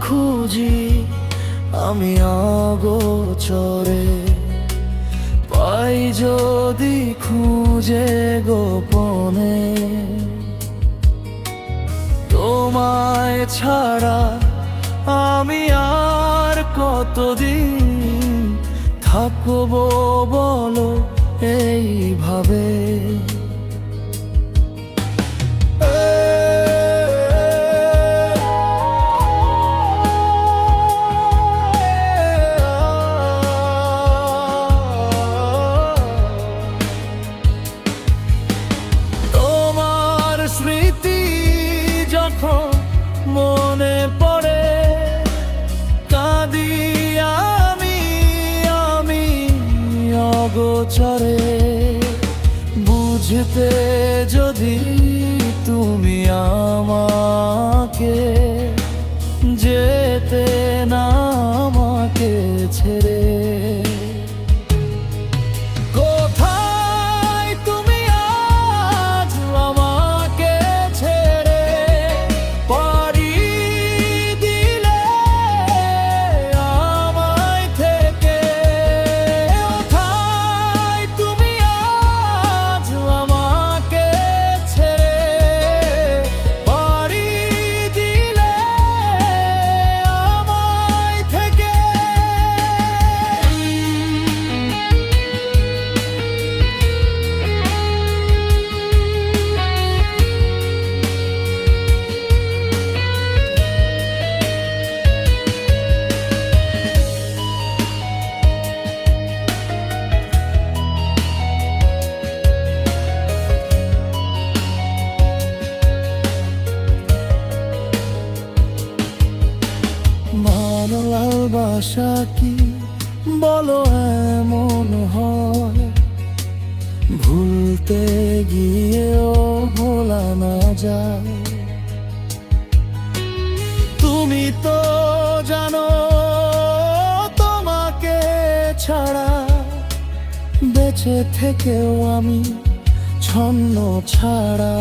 খুঁজি আমি আগোচরে পাই যদি খুঁজে গোপনে। তোমায় ছাড়া আমি আর কতদিন থাকব বলো এইভাবে। মনে পড়ে কাঁদি আমি আমি অগোচরে। বুঝতে যদি তুমি আমাকে যেতে না আমাকে ছেড়ে ভালোবাসা কি বলো এমন হয়? ভুলতে গিয়েও ভোলা না যায়। তুমি তো জানো তোমাকে ছাড়া বেঁচে থেকেও আমি ছন্ন ছাড়া।